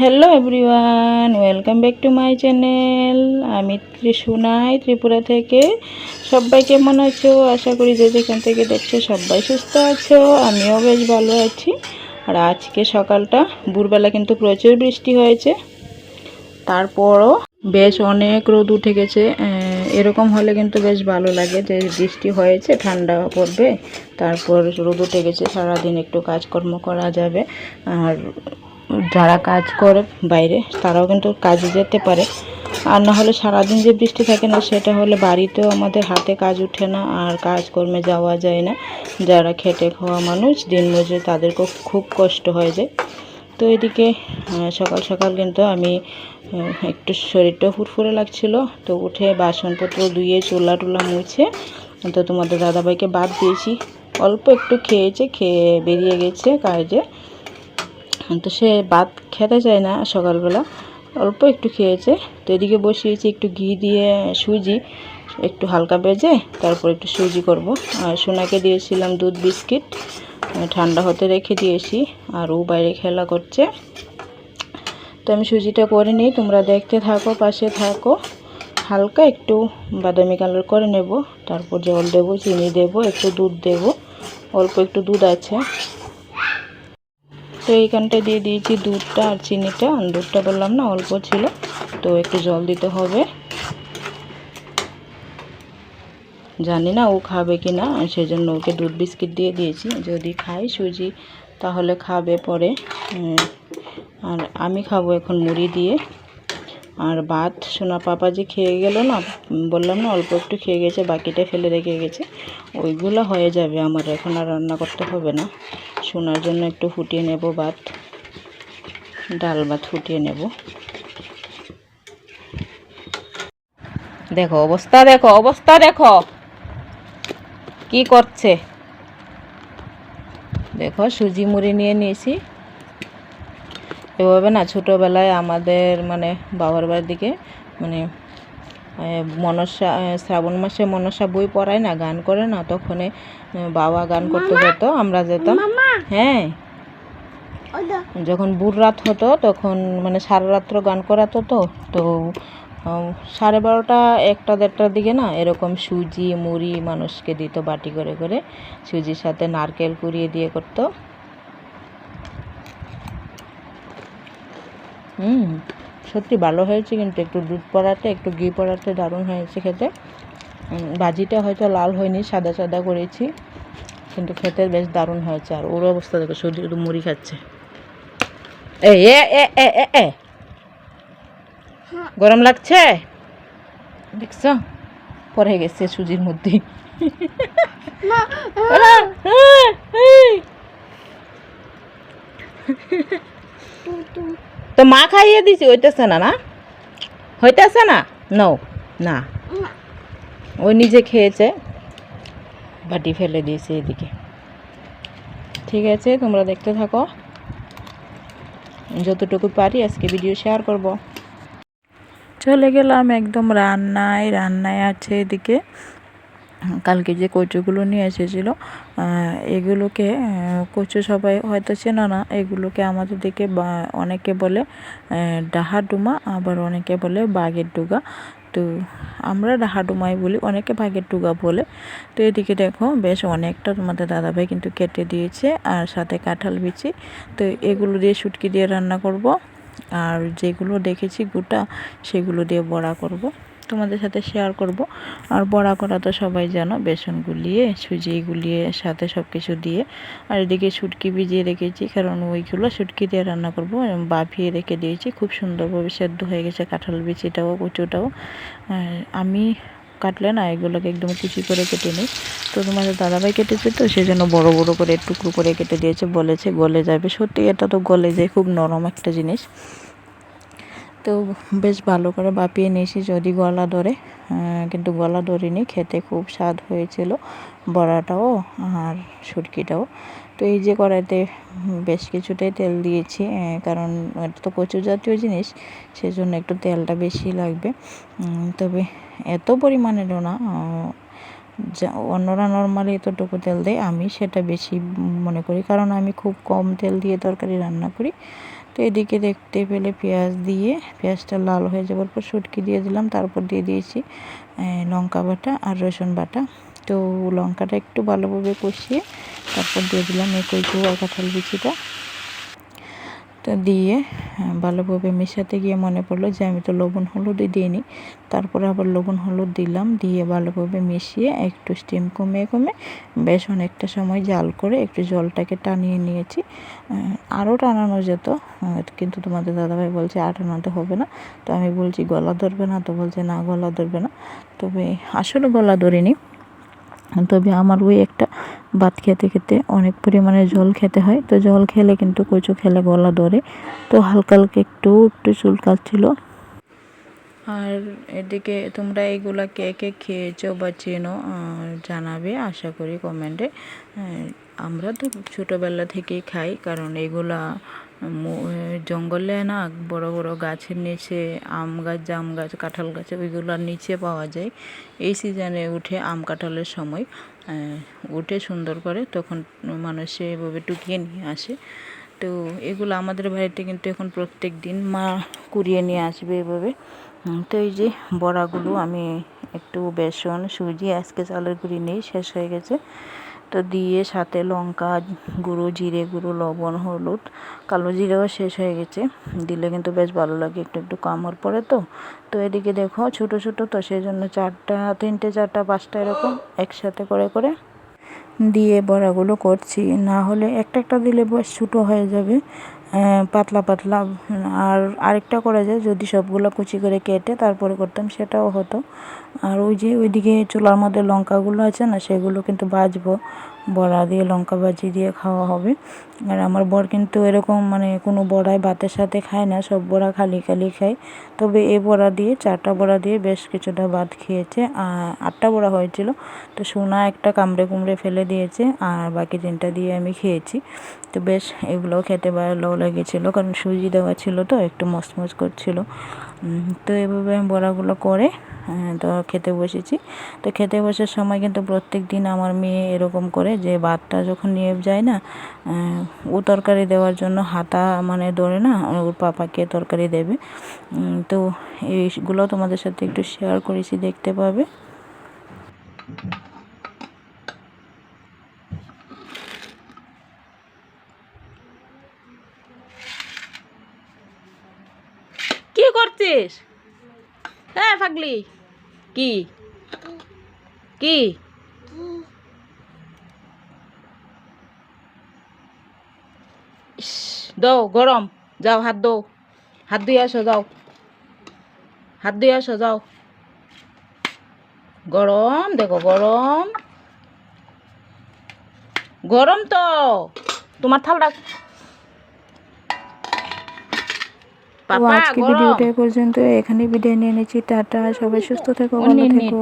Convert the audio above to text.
Hello everyone welcome back to my channel আমি ত্রিশুনাই ত্রিপুরা থেকে। সবাই কেমন আছো? আশা করি যে যেখান থেকে দেখছ সবাই সুস্থ আছো, আমিও বেশ ভালো আছি। আর আজকে সকালটা, ভোরবেলা কিন্তু প্রচুর বৃষ্টি হয়েছে। তারপরও বেশ অনেক রোদ উঠে গেছে। এরকম হলে কিন্তু বেশ ভালো লাগে যে বৃষ্টি হয়েছে, ঠান্ডা পড়বে, তারপর রোদ উঠে গেছে, সারাদিন একটু কাজকর্ম করা যাবে। আর যারা কাজ করে বাইরে, তারাও কিন্তু কাজে যেতে পারে। আর না হলে সারাদিন যে বৃষ্টি থাকে না, সেটা হলে বাড়িতেও আমাদের হাতে কাজ উঠে না, আর কাজকর্মে যাওয়া যায় না। যারা খেটে খাওয়া মানুষ, দিন মজুর তাদেরকেও খুব কষ্ট হয়ে যায়। তো এদিকে সকাল সকাল কিন্তু আমি একটু শরীরটা ফুরফুরে লাগছিল। তো উঠে বাসনপত্র ধুয়ে চুলা টুলা মুছে, তো তোমাদের দাদাভাইকে বাদ দিয়েছি। অল্প একটু খেয়েছে, খেয়ে বেরিয়ে গেছে কাজে। তো সে ভাত খেতে চায় না সকালবেলা। অল্প একটু খেয়েছে। তো এদিকে বসিয়েছি একটু ঘি দিয়ে সুজি, একটু হালকা ভেজে তারপর একটু সুজি করব। আর সোনাকে দিয়েছিলাম দুধ বিস্কিট ঠান্ডা হতে রেখে দিয়েছি আর ও বাইরে খেলা করছে। তো আমি সুজিটা করে নিই, তোমরা দেখতে থাকো, পাশে থাকো। হালকা একটু বাদামি কালার করে নেব, তারপর জল দেবো, চিনি দেবো, একটু দুধ দেবো। অল্প একটু দুধ আছে। তো এইখানটায় দিয়ে দিয়েছি দুধটা আর চিনিটা। দুধটা বললাম না, অল্প ছিল। তো একটু জল দিতে হবে। জানি না ও খাবে কি না সেজন্য ওকে দুধ বিস্কিট দিয়ে দিয়েছি। যদি খাই সুজি, তাহলে খাবে পরে। আর আমি খাব এখন মুড়ি দিয়ে। আর ভাত, সোনা পাপা যে খেয়ে গেল না, বললাম না অল্প একটু খেয়ে গেছে, বাকিটা ফেলে রেখে গেছে। ওইগুলো হয়ে যাবে, আমার এখন আর রান্না করতে হবে না। সোনার জন্য একটু ফুটিয়ে নেব ভাত। ডাল ভাত ফুটিয়ে নেব। দেখো অবস্থা দেখো অবস্থা দেখো। কি করছে? দেখো সুজি মুড়ি নিয়ে নিয়েছি। এভাবে না ছোটোবেলায় আমাদের মানে বাবার বাড়ির দিকে মানে মনসা শ্রাবণ মাসে মনসা বই পড়ায় না গান করে না তখন বাবা গান করতে যেত আমরা যেতাম। হ্যাঁ। যখন বুড় রাত হতো তখন মানে সারা রাত্র গান করাতো তো তো সাড়ে বারোটা একটা দেড়টার দিকে না এরকম সুজি মুড়ি মানুষকে দিত বাটি করে করে সুজির সাথে নারকেল কুড়িয়ে দিয়ে করতো। হুম সত্যি ভালো হয়েছে কিন্তু একটু দুধ পড়াতে একটু ঘি পড়াতে দারুণ হয়েছে খেতে। ভাজিটা হয়তো লাল হয়নি সাদা সাদা করেছি। কিন্তু খেতে বেশ দারুণ হয়েছে। আর ওর অবস্থা দেখো শুধু শুধু মুড়ি খাচ্ছে। এ এ এ এ এ এ। গরম লাগছে? দেখছ? পরে গেছে সুজির মধ্যে। তো মা খাইয়ে দিছি হইতেছে না না? হইতেছে না? নৌ। না। ওই নিজে খেয়েছে। বাটি ফেলে দিয়েছে এদিকে। ঠিক আছে, তোমরা দেখতে থাকো। যতটুকু পারি আজকে ভিডিও শেয়ার করব। চলে গেলাম একদম রান্নায় রান্নায় আছে এদিকে। কালকে যে কচুগুলো নিয়ে এসেছিল এগুলোকে কচু সবাই হয়তো চেনা না, এগুলোকে আমাদের দিকে অনেকে বলে ডাহা ডুমা আবার অনেকে বলে বাঘের ডুগা তো আমরা হাডুমাই বলি, অনেকে ভাগের টুগা বলে। তো এদিকে দেখো বেশ অনেকটা তোমাদের দাদাভাই কিন্তু কেটে দিয়েছে আর সাথে কাঁঠাল বিচি। তো এগুলো দিয়ে শুটকি দিয়ে রান্না করব আর যেগুলো দেখেছি গোটা সেগুলো দিয়ে বড়া করব। তোমাদের সাথে শেয়ার করব। আর বড়া করা তো সবাই জানো, বেসন গুলিয়ে, সুজি গুলিয়ে, সাথে সব কিছু দিয়ে। আর এদিকে শুটকি ভিজিয়ে রেখেছি, কারণ ওইগুলো শুটকি দিয়ে রান্না করব। বাফিয়ে রেখে দিয়েছি, খুব সুন্দরভাবে সেদ্ধ হয়ে গেছে কাঁঠাল বিচিটাও, কচুটাও। আমি কাটলে না এগুলোকে একদম কুচি করে কেটে নিই। তো তোমাদের দাদাভাই কেটেছে তো সেই জন্য বড়ো বড়ো করে, টুকরো করে কেটে দিয়েছে, বলেছে, গলে যাবে। সত্যি এটা তো গলে যায়, খুব নরম একটা জিনিস। তো বেশ ভালো করে বাপিয়ে নিয়েছি যদি গলা ধরে কিন্তু গলা ধরিনি, খেতে খুব স্বাদ হয়েছিল বড়াটাও আর সুটকিটাও তো এই যে কড়াইতে বেশ কিছুটাই তেল দিয়েছি কারণ এটা তো কচু জাতীয় জিনিস, সেজন্য একটু তেলটা বেশি লাগবে। তবে এত পরিমাণেরও না যা অন্যরা নর্মালি এতটুকু তেল দেয়, আমি সেটা বেশি মনে করি, কারণ আমি খুব কম তেল দিয়ে তরকারি রান্না করি। তো এদিকে দেখতে পেলে পেঁয়াজ দিয়ে, পেঁয়াজটা লাল হয়ে যাওয়ার পর শুটকি দিয়ে দিলাম, তারপর দিয়ে দিয়েছি লঙ্কা বাটা আর রসুন বাটা। তো লঙ্কাটা একটু ভালোভাবে কষিয়ে তারপর দিয়ে দিলাম একই আর কাঁঠাল বিচিটা দিয়ে আহ, ভালোভাবে মেশাতে গিয়ে মনে পড়ল যে আমি তো লবণ হলুদই দিইনি। তারপরে আবার লবণ হলুদ দিলাম দিয়ে ভালোভাবে মিশিয়ে একটু স্টিম কমে কমে বেশ অনেকটা সময় জাল করে একটু জলটাকে টানিয়ে নিয়েছি। আরও টানানো যেত কিন্তু তোমাদের দাদাভাই বলছে আর টানাতে হবে না। তো আমি বলছি গলা ধরবে না? তো বলছে না গলা ধরবে না। তবে আসলে গলা ধরিনি। তবে আমার ওই একটা ভাত খেতে খেতে অনেক পরিমাণে জল খেতে হয়। তো জল খেলে কিন্তু কচু খেলে গলা ধরে। তো হালকা হালকা একটু একটু চুলকাচ্ছিল আর এদিকে তোমরা এইগুলা কে কে খেয়েছো বা চেনো জানাবে আশা করি কমেন্টে। আমরা তো ছোটোবেলা থেকেই খাই, কারণ এগুলা জঙ্গলে না বড় বড় গাছের নিচে আম গাছ, জাম গাছ, কাঁঠাল গাছ ওইগুলোর নিচে পাওয়া যায়। এই সিজনে উঠে আম কাঁঠালের সময় উঠে সুন্দর করে তখন মানুষ এভাবে টুকিয়ে নিয়ে আসে। তো এগুলো আমাদের বাড়িতে কিন্তু এখন প্রত্যেক দিন মা কুড়িয়ে নিয়ে আসবে এভাবে। তো এই যে বড়াগুলো আমি একটু বেসন, সুজি, আজকে চালের গুঁড়ি নেই শেষ হয়ে গেছে। তো দিয়ে সাথে লঙ্কা, গুঁড়ো, জিরে গুঁড়ো, লবণ, হলুদ, কালো জিরেও শেষ হয়ে গেছে। দিলে কিন্তু বেশ ভালো লাগে, একটু একটু কামড় পড়ে তো। তো এদিকে দেখো, ছোট ছোট তো সেই জন্য চারটা, তিনটে, চারটা, পাঁচটা এরকম একসাথে করে করে দিয়ে বড়াগুলো করছি। না হলে একটা একটা দিলে বেশ ছোটো হয়ে যাবে। পাতলা পাতলা, আর আরেকটা করা যায় যদি সবগুলো কুচি করে কেটে তারপরে করতাম সেটাও হতো। আর ওই যে ওইদিকে চুলার মধ্যে লঙ্কাগুলো আছে না, সেগুলো কিন্তু ভাজবো। বড়া দিয়ে, লঙ্কা ভাজি দিয়ে খাওয়া হবে। আর আমার বর কিন্তু এরকম মানে কোনো বড়ায় ভাতের সাথে খায় না, সব বড়া খালি খালি খায়। তবে এই বড়া দিয়ে, চারটা বড়া দিয়ে বেশ কিছুটা ভাত খেয়েছে। আটটা বড়া হয়েছিল। তো সোনা একটা কামড়ে কুমড়ে ফেলে দিয়েছে, আর বাকি তিনটা দিয়ে আমি খেয়েছি। তো বেশ এগুলোও খেতে ভালো লেগেছিলো, কারণ সুজি দেওয়া ছিল তো, একটু মচমচ করছিল। তো এভাবে আমি বড়াগুলো করে তো খেতে বসেছি। তো খেতে বসার সময় কিন্তু প্রত্যেক দিন আমার মেয়ে এরকম করে যে ভাতটা যখন নিয়ে যায় না ও তরকারি দেওয়ার জন্য হাতা মানে ধরে না, ওর পাপাকে তরকারি দেবে। তো এইগুলো তোমাদের সাথে একটু শেয়ার করেছি, দেখতে পাবে কি করছিস হ্যাঁ পাগলি কি? কি? দাও গরম। যাও, হাত দাও হাত ধুয়ে আসো, যাও। হাত ধুয়ে আসো, যাও। গরম, দেখো, গরম। গরম তো। তোমার থালটা তো আজকে ভিডিওটা পর্যন্ত এখানে বিদায় নিয়ে নিচ্ছি। টাটা সবাই সুস্থ থেকো ভালো থেকো।